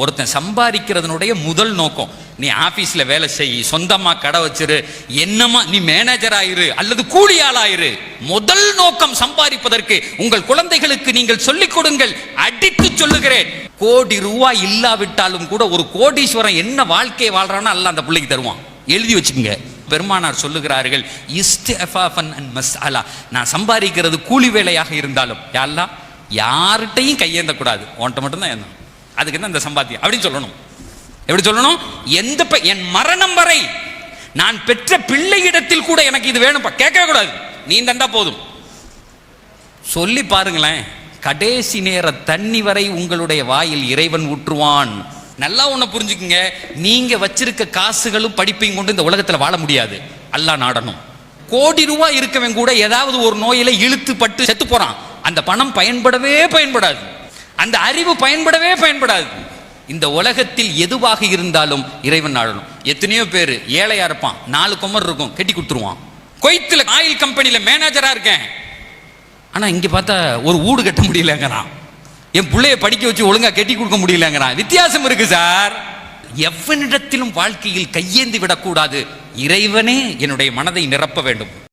ஒருத்தன் சம்பாதிக்கிறதுனுடைய முதல் நோக்கம் நீ ஆபீஸ்ல வேலை செய் சொந்தமா கடை வச்சிரு என்னமா நீ மேனேஜர் ஆயிரு அல்லது கூலியாளாயிரு. முதல் நோக்கம் சம்பாதிப்பதற்கு உங்கள் குழந்தைகளுக்கு நீங்கள் சொல்லிக் கொடுங்கள் அடித்து சொல்லுகிறேன். கோடி ரூபாய் இல்லாவிட்டாலும் கூட ஒரு கோடீஸ்வரன் என்ன வாழ்க்கையை வாழ்றானோ அல்ல அந்த பிள்ளைக்கு தருவான். எழுதி வச்சுக்கோங்க. பெருமானார் சொல்லுகிறார்கள் நான் சம்பாதிக்கிறது கூலி வேலையாக இருந்தாலும் யாருலா யார்கிட்டையும் கையேந்த கூடாது மட்டும்தான் என்ன அதுக்கு தான் இந்த சம்பாத்தியம்? அப்படின்னு சொல்லணும். எப்படி சொல்லணும்? எந்த என் மரணம் வரை நான் பெற்ற பிள்ளையிடத்தில் கூட எனக்கு இது வேணும்ப்பா. கேட்கவே கூடாது. நீ தந்தா போதும். சொல்லி பாருங்களேன். கடைசி நேர தண்ணி வரை உங்களுடைய வாயில் இறைவன் ஊற்றுவான். நல்லா ஒன்று புரிஞ்சுக்குங்க. நீங்க வச்சிருக்க காசுகளும் படிப்பையும் கொண்டு இந்த உலகத்தில் வாழ முடியாது. அல்லா நாடணும். கோடி ரூபாய் இருக்கவன் கூட ஏதாவது ஒரு நோயில இழுத்து பட்டு செத்து போறான். அந்த பணம் பயன்படவே பயன்படாது. அந்த அறிவு பயன்படவே பயன்படாது. இந்த உலகத்தில் எதுவாக இருந்தாலும் இறைவன் நாடணும் எத்தனையோ பேர் ஏழையா இருப்பான். நாலு கொமர் இருக்கும் கட்டி கொடுத்துருவான். கொய்த்துல ஆயில் கம்பெனியில் மேனேஜரா இருக்கேன். ஆனா இங்க பார்த்தா ஒரு ஊடு கட்ட முடியலங்கிறான். என் பிள்ளைய படிக்க வச்சு ஒழுங்கா கட்டி கொடுக்க முடியலங்கிறான். வித்தியாசம் இருக்கு சார். எவனிடத்திலும் வாழ்க்கையில் கையேந்தி விடக்கூடாது. இறைவனே என்னுடைய மனதை நிரப்ப வேண்டும்.